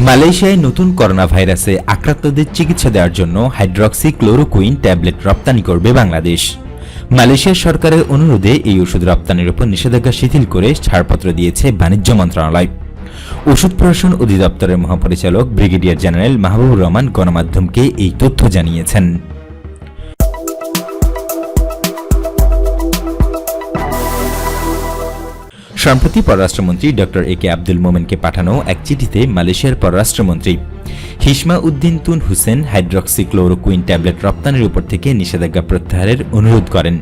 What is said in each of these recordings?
মালয়েশিয়ায় নতুন করোনা ভাইরাসে আক্রান্তদের চিকিৎসা দেওয়ার জন্য হাইড্রক্সি ক্লোরোকুইন ট্যাবলেট রপ্তানি করবে বাংলাদেশ। মালয়েশিয়া সরকারের অনুরোধে এই ওষুধ রপ্তানির উপর নিষেধাজ্ঞা শিথিল করে ছাড়পত্র দিয়েছে বাণিজ্য মন্ত্রণালয়। ওষুধ প্রশাসন অধিদপ্তরের মহাপরিচালক ব্রিগেডিয়ার জেনারেল মাহবুবুর রহমান গণমাধ্যমকে এই তথ্য জানিয়েছেন। সম্প্রতি পররাষ্ট্রমন্ত্রী ডক্টর এ কে আব্দুল মোমেনকে পাঠানো এক চিঠিতে মালয়েশিয়ার পররাষ্ট্রমন্ত্রী Hishammuddin Tun Hussein hydroxychloroquine tablet রপ্তানির উপর থেকে নিষেধাজ্ঞা প্রত্যাহারের অনুরোধ করেন।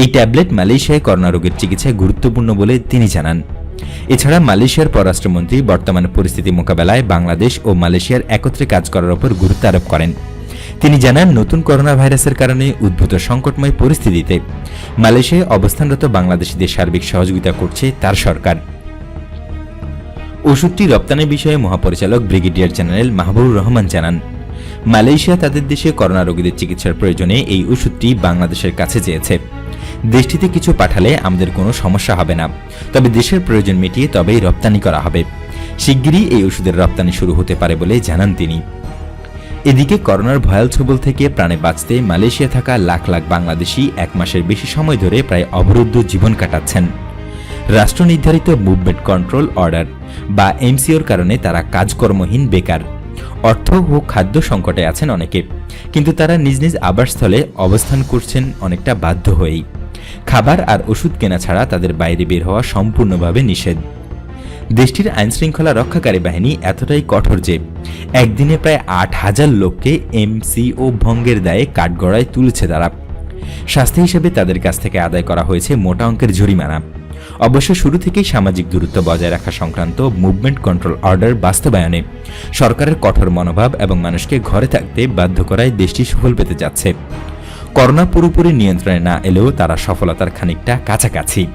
এই ট্যাবলেট মালয়েশিয়ায় করোনা রোগের চিকিৎসায় গুরুত্বপূর্ণ বলে তিনি জানান। এছাড়া মালয়েশিয়ার পররাষ্ট্রমন্ত্রী বর্তমান পরিস্থিতি মোকাবেলায় বাংলাদেশ ও মালয়েশিয়ার একত্রে কাজ করার উপর গুরুত্ব আরোপ করেন। তিনি জানান, নতুন করোনা ভাইরাসের কারণে উদ্ভূত সংকটময় পরিস্থিতিতে মালয়েশিয়ায় অবস্থানরত বাংলাদেশিদের সার্বিক সহযোগিতা করছে তার সরকার। ওষুধটি রপ্তানির বিষয়ে মহাপরিচালক ব্রিগেডিয়ার জেনারেল মাহবুবুর রহমান জানান, মালয়েশিয়া তাদের দেশে করোনা রোগীদের চিকিৎসার প্রয়োজনে এই ওষুধটি বাংলাদেশের কাছে চেয়েছে। দেশটিতে কিছু পাঠালে আমাদের কোনো সমস্যা হবে না, তবে দেশের প্রয়োজন মিটিয়ে তবেই রপ্তানি করা হবে। শিগগিরই এই ওষুধের রপ্তানি শুরু হতে পারে বলে জানান তিনি। এদিকে করোনার ভয়াল ছবল থেকে প্রাণে বাঁচতে মালয়েশিয়া থাকা লাখ লাখ বাংলাদেশি এক মাসের বেশি সময় ধরে প্রায় অবরুদ্ধ জীবন কাটাচ্ছেন। রাষ্ট্র নির্ধারিত মুভমেন্ট কন্ট্রোল অর্ডার বা এমসিওর কারণে তারা কাজকর্মহীন বেকার। অর্থ ও খাদ্য সংকটে আছেন অনেকে, কিন্তু তারা নিজ নিজ আবাসস্থলে অবস্থান করছেন অনেকটা বাধ্য হয়েই। খাবার আর ওষুধ কেনা ছাড়া তাদের বাইরে বের হওয়া সম্পূর্ণভাবে নিষেধ। দেশটির আইনশৃঙ্খলা রক্ষাকারী বাহিনী এতটাই কঠোর যে একদিনে প্রায় আট হাজার লোককে এমসিও ভঙ্গের দায়ে কাঠগড়ায় তুলেছে তারা। শাস্তি হিসেবে তাদের কাছ থেকে আদায় করা হয়েছে মোটা অঙ্কের জরিমানা। অবশ্য শুরু থেকেই সামাজিক দূরত্ব বজায় রাখা সংক্রান্ত মুভমেন্ট কন্ট্রোল অর্ডার বাস্তবায়নে সরকারের কঠোর মনোভাব এবং মানুষকে ঘরে থাকতে বাধ্য করায় দেশটি সফল পেতে যাচ্ছে। করোনা পুরোপুরি নিয়ন্ত্রণে না এলেও তারা সফলতার খানিকটা কাছাকাছি।